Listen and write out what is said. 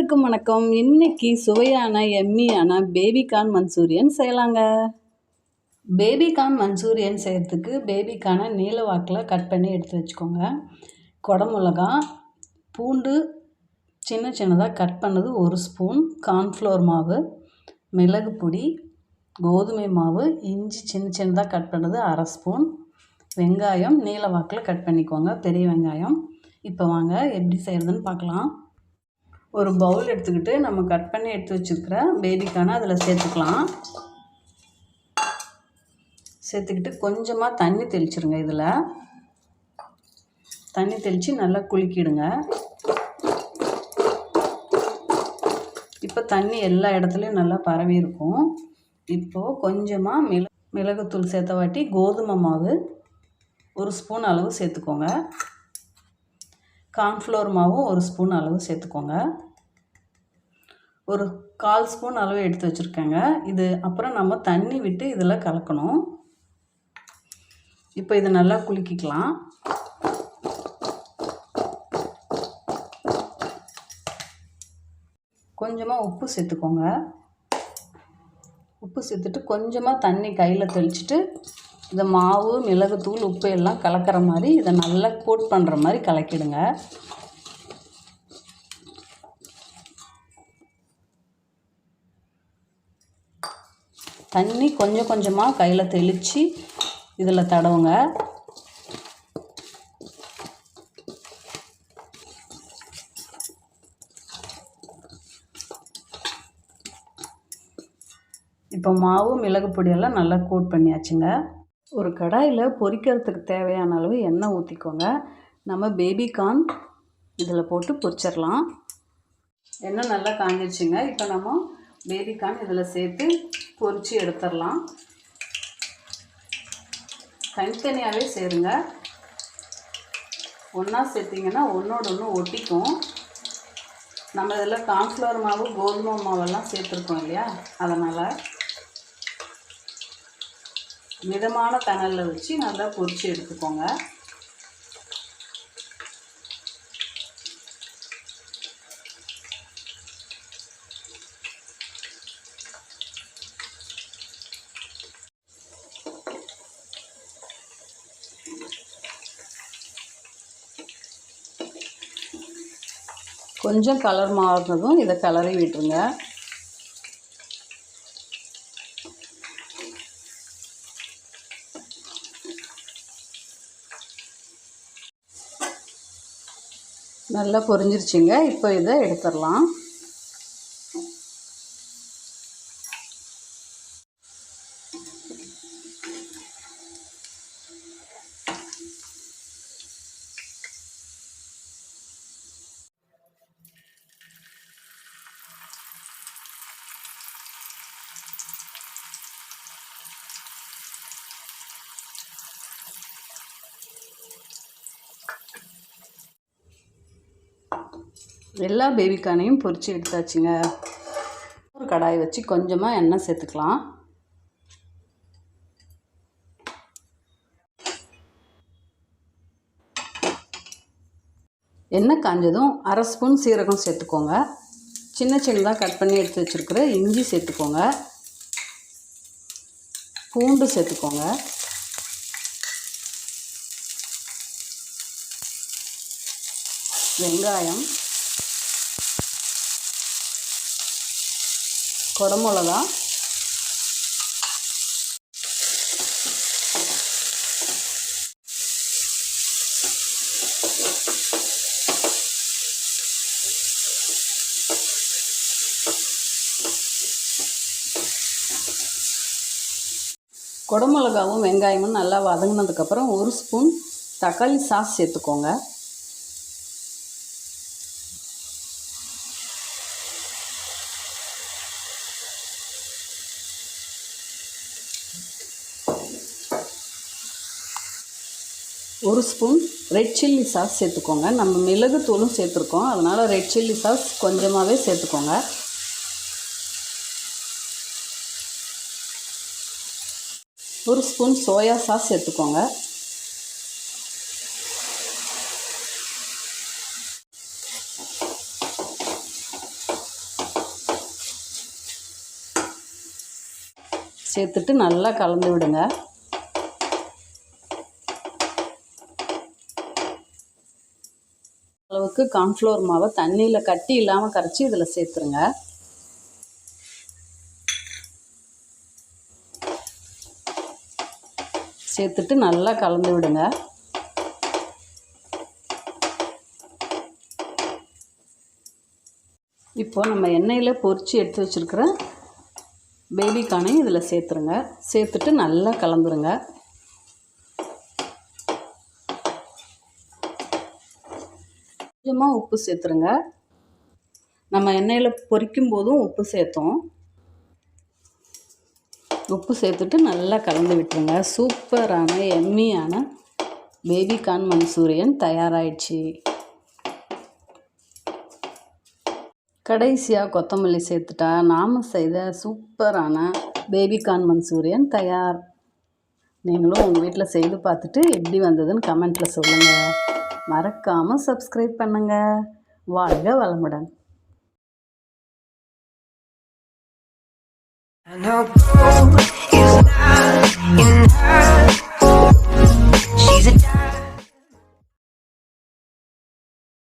அனைவருக்கும் வணக்கம். இன்னைக்கு சுவையான எம்மியான பேபிகார்ன் மஞ்சூரியன் செய்யலாங்க. பேபிகார்ன் மஞ்சூரியன் செய்கிறதுக்கு பேபிகார்னை நீல வாக்கில் கட் பண்ணி எடுத்து வச்சுக்கோங்க. குடமிளகா பூண்டு சின்ன சின்னதாக கட் பண்ணது ஒரு ஸ்பூன் கார்ன்ஃப்ளோர் மாவு மிளகு பொடி கோதுமை மாவு இஞ்சி சின்ன சின்னதாக கட் பண்ணது அரை ஸ்பூன் வெங்காயம் நீல வாக்கில் கட் பண்ணிக்கோங்க. பெரிய வெங்காயம். இப்போ வாங்க எப்படி செய்கிறதுன்னு பார்க்கலாம். ஒரு பவுல் எடுத்துக்கிட்டு நம்ம கட் பண்ணி எடுத்து வச்சுருக்கிற பேபிக்கான அதில் சேர்த்துக்கலாம். சேர்த்துக்கிட்டு கொஞ்சமாக தண்ணி தெளிச்சிருங்க இதில். தண்ணி தெளித்து நல்லா குலுக்கிடுங்க. இப்போ தண்ணி எல்லா இடத்துலையும் நல்லா பரவி இருக்கும். இப்போது கொஞ்சமாக மிள மிளகுத்தூள் சேர்த்த வாட்டி கோதுமை மாவு ஒரு ஸ்பூன் அளவு சேர்த்துக்கோங்க. கார்ன்ஃப்ளோர் மாவும் ஒரு ஸ்பூன் அளவு சேர்த்துக்கோங்க. ஒரு கால் ஸ்பூன் அளவு எடுத்து வச்சுருக்கேங்க. இது அப்புறம் நம்ம தண்ணி விட்டு இதில் கலக்கணும். இப்போ இதை நல்லா குலுக்கிக்கலாம். கொஞ்சமாக உப்பு சேர்த்துக்கோங்க. உப்பு சேர்த்துட்டு கொஞ்சமாக தண்ணி கையில் தெளிச்சிட்டு இந்த மாவு மிளகுத்தூள் உப்பு எல்லாம் கலக்கிற மாதிரி இதை நல்லா கோட் பண்ணுற மாதிரி கலக்கிடுங்க. தண்ணி கொஞ்சம் கொஞ்சமாக கையில் தெளித்து இதில் தடவுங்க. இப்போ மாவு மிளகு பொடியெல்லாம் நல்லா கோட் பண்ணியாச்சுங்க. ஒரு கடாயில் பொரிக்கிறதுக்கு தேவையான அளவு எண்ணெய் ஊற்றிக்கோங்க நம்ம பேபி கார்ன் இதில் போட்டு பொரிச்சிடலாம். எண்ணெய் நல்லா காஞ்சிருச்சுங்க. இப்போ நம்ம பேபிகார்ன் இதில் சேர்த்து பொரித்து எடுத்துடலாம். தனித்தனியாகவே சேருங்க. ஒன்றா சேர்த்திங்கன்னா ஒன்றோட ஒன்று ஒட்டிக்கும். நம்ம இதில் கார்ன்ஃப்ளவர் மாவு கோதுமை மாவெல்லாம் சேர்த்துருக்கோம் இல்லையா? அதனால் மிதமான தணலில் வச்சு நல்லா பொரித்து எடுத்துக்கோங்க. கொஞ்சம் கலர் மாறினதும் இதை கிளறி விட்டுருங்க. நல்லா பொரிஞ்சிருச்சுங்க. இப்போ இதை எடுத்துடலாம். எல்லா பேபிக்கானையும் பொரித்து எடுத்தாச்சுங்க. ஒரு கடாய் வச்சு கொஞ்சமாக எண்ணெய் சேர்த்துக்கலாம். எண்ணெய் காஞ்சதும் அரை ஸ்பூன் சீரகம் சேர்த்துக்கோங்க. சின்ன சின்னதாக கட் பண்ணி எடுத்து வச்சுருக்கிற இஞ்சி சேர்த்துக்கோங்க. பூண்டு சேர்த்துக்கோங்க. வெங்காயம் குடமிளகா. குடமிளகாவும் வெங்காயமும் நல்லா வதங்கினதுக்கப்புறம் ஒரு ஸ்பூன் தக்காளி சாஸ் சேர்த்துக்கோங்க. ஒரு ஸ்பூன் ரெட் சில்லி சாஸ் சேர்த்துக்கோங்க. நம்ம மிளகுத்தூளும் சேர்த்துருக்கோம். அதனால் ரெட் சில்லி சாஸ் கொஞ்சமாகவே சேர்த்துக்கோங்க. ஒரு ஸ்பூன் சோயா சாஸ் சேர்த்துக்கோங்க. சேர்த்துட்டு நல்லா கலந்து விடுங்க. அளவுக்கு கார்ன்ஃப்ளவர் மாவை தண்ணியில் கட்டி இல்லாமல் கரைச்சி இதில் சேர்த்துருங்க. சேர்த்துட்டு நல்லா கலந்து விடுங்க. இப்போ நம்ம எண்ணெயில் பொரித்து எடுத்து வச்சுருக்கிற பேபிக்கானையும் இதில் சேர்த்துருங்க. சேர்த்துட்டு நல்லா கலந்துருங்க. கொஞ்சமாக உப்பு சேர்த்துருங்க. நம்ம எண்ணெயில் பொரிக்கும் போதும் உப்பு சேர்த்தோம். உப்பு சேர்த்துட்டு நல்லா கலந்து விட்டுருங்க. சூப்பரான எம்மியான பேபிகான் மன்சூரியன் தயாராகிடுச்சு கடைசியாக கொத்தமல்லி சேர்த்துட்டா நாம் செய்த சூப்பரான பேபிகான் மன்சூரியன் தயார். நீங்களும் உங்கள் வீட்டில் செய்து பார்த்துட்டு எப்படி வந்ததுன்னு கமெண்ட்டில் சொல்லுங்கள் மறக்காமல் சப்ஸ்கிரைப் பண்ணுங்க. வாழ்க வளமுடன். I know blue is not